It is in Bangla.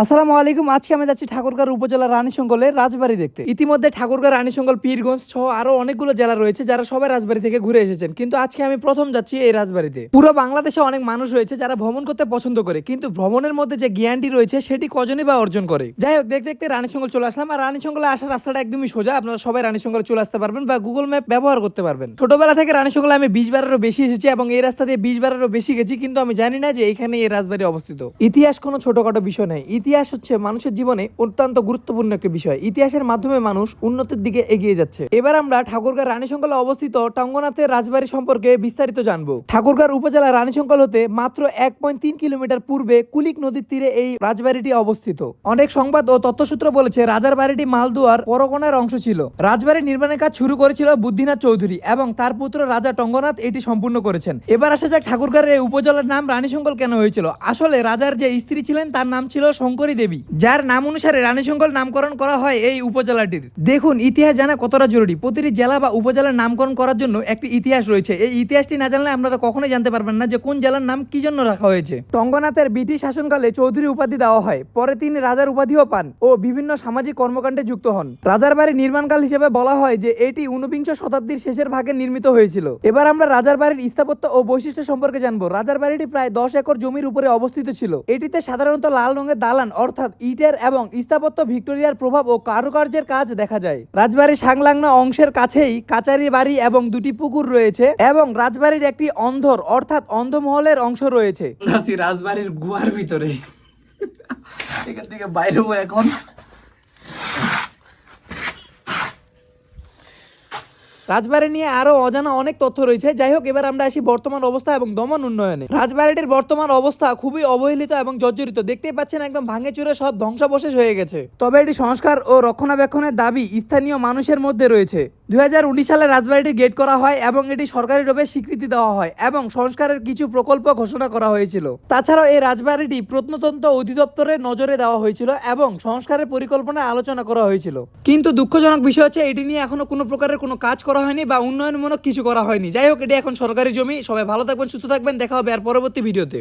আসসালামু আলাইকুম। আজকে আমি যাচ্ছি ঠাকুরগাঁও উপজেলার রানীশঙ্গলে রাজবাড়ি দেখতে। ইতিমধ্যে ঠাকুরগাঁও, রানীশঙ্গল, পীরগঞ্জ সহ আরও অনেকগুলো জেলা রয়েছে যারা সবাই রাজবাড়ি থেকে ঘুরে এসেছেন। কিন্তু আজকে আমি প্রথম যাচ্ছি এই রাজবাড়িতে। পুরো বাংলাদেশে অনেক মানুষ রয়েছে যারা ভ্রমণ করতে পছন্দ করে, কিন্তু ভ্রমণের মধ্যে যে জ্ঞানটি রয়েছে সেটি কজনই বা অর্জন করে? যাই হোক, দেখতে দেখতে রানীশঙ্গল চলে আসলাম। আর রানীশঙ্গলে আসার রাস্তাটা একদমই সোজা। আপনারা সবাই রানীশঙ্গলে চলে আসতে পারবেন বা গুগল ম্যাপ ব্যবহার করতে পারবেন। ছোটবেলা থেকে রানীশঙ্গলে আমি বিশ বারেরও বেশি এসেছি এবং এই রাস্তা দিয়ে বিশ বারেরও বেশি গেছি, কিন্তু আমি জানি না যে এখানে এই রাজবাড়ি অবস্থিত। ইতিহাস কোনো ছোটখাটো বিষয় নয় ইতিহাস হচ্ছে মানুষের জীবনে অত্যন্ত গুরুত্বপূর্ণ একটি বিষয়। ইতিহাসের মাধ্যমে মানুষ উন্নতির দিকে এগিয়ে যাচ্ছে। এবার আমরা ঠাকুরগাঁও রানীশঙ্কলে অবস্থিত টঙ্গনাথের রাজবাড়ি সম্পর্কে বিস্তারিত জানব। ঠাকুরগাঁও উপজেলা রানীশঙ্কল হতে মাত্র এক পয়েন্ট তিন কিলোমিটার পূর্বে কুলিক নদীর তীরে এই রাজবাড়িটি অবস্থিত। অনেক সংবাদ ও তথ্যসূত্র বলেছে রাজার বাড়িটি মালদুয়ার পরগনার অংশ ছিল। রাজবাড়ি নির্মাণের কাজ শুরু করেছিল বুদ্ধিনাথ চৌধুরী এবং তার পুত্র রাজা টঙ্গনাথ এটি সম্পূর্ণ করেছেন। এবার আসা যাক ঠাকুরগাঁওয়ের এই উপজেলার নাম রানীশঙ্কল কেন হয়েছিল? আসলে রাজার যে স্ত্রী ছিলেন তার নাম ছিল শঙ্করী দেবী, যার নাম অনুসারে রানীশঙ্কল নামকরণ করা হয় এই উপজেলাটির। দেখুন, ইতিহাস জানা কতটা জরুরি। প্রতিটি জেলা বা উপজেলার নামকরণ করার জন্য একটি ইতিহাস রয়েছে। এই ইতিহাসটি না জানলে আপনারা কখনোই জানতে পারবেন না যে কোন জেলার নাম কি জন্য রাখা হয়েছে। টঙ্গনাথের ব্রিটিশ শাসনকালে চৌধুরী উপাধি দেওয়া হয়। পরে তিনি রাজার উপাধিও পান ও বিভিন্ন সামাজিক কর্মকাণ্ডে যুক্ত হন। রাজার বাড়ি নির্মাণকাল হিসেবে বলা হয় যে, এটি ঊনবিংশ শতাব্দীর শেষের ভাগে নির্মিত হয়েছিল। এবার আমরা রাজার বাড়ির স্থাপত্য ও বৈশিষ্ট্য সম্পর্কে জানব। রাজার বাড়িটি প্রায় দশ একর জমির উপরে অবস্থিত ছিল। এটিতে সাধারণত লাল রঙের দালান অর্থাৎ ইটের এবং স্থাপত্য ভিক্টোরিয়ার প্রভাব ও কারুকার্যের কাজ দেখা যায়। রাজবাড়ির সংলগ্ন অংশের কাছেই কাচারি বাড়ি এবং দুটি পুকুর রয়েছে এবং রাজবাড়ির একটি অন্ধর, অর্থাৎ অন্ধমহলের অংশ রয়েছে। রাজবাড়ির গুহার ভিতরে। এখান থেকে বাইরে এখন। রাজবাড়ি নিয়ে আরও অজানা অনেক তথ্য রয়েছে। যাই হোক, এবার আমরা আসি বর্তমান অবস্থা এবং দমন উন্নয়নে। রাজবাড়িটির বর্তমান অবস্থা খুবই অবহেলিত এবং জর্জরিত। দেখতেই পাচ্ছেন একদম ভাঙে চুরে সব ধ্বংসাবশেষ হয়ে গেছে। তবে এটি সংস্কার ও রক্ষণাবেক্ষণের দাবি স্থানীয় মানুষের মধ্যে রয়েছে। দু হাজার উনিশ সালে রাজবাড়িটি গেট করা হয় এবং এটি সরকারি রূপে স্বীকৃতি দেওয়া হয় এবং সংস্কারের কিছু প্রকল্প ঘোষণা করা হয়েছিল। তাছাড়াও এই রাজবাড়িটি প্রত্নতন্ত্র অধিদপ্তরের নজরে দেওয়া হয়েছিল এবং সংস্কারের পরিকল্পনা আলোচনা করা হয়েছিল। কিন্তু দুঃখজনক বিষয় হচ্ছে, এটি নিয়ে এখনও কোনো প্রকারের কোনো কাজ করা হয়নি বা উন্নয়নমূলক কিছু করা হয়নি। যাই হোক, এটি এখন সরকারি জমি। সবাই ভালো থাকবেন, সুস্থ থাকবেন। দেখা হবে আর পরবর্তী ভিডিওতে।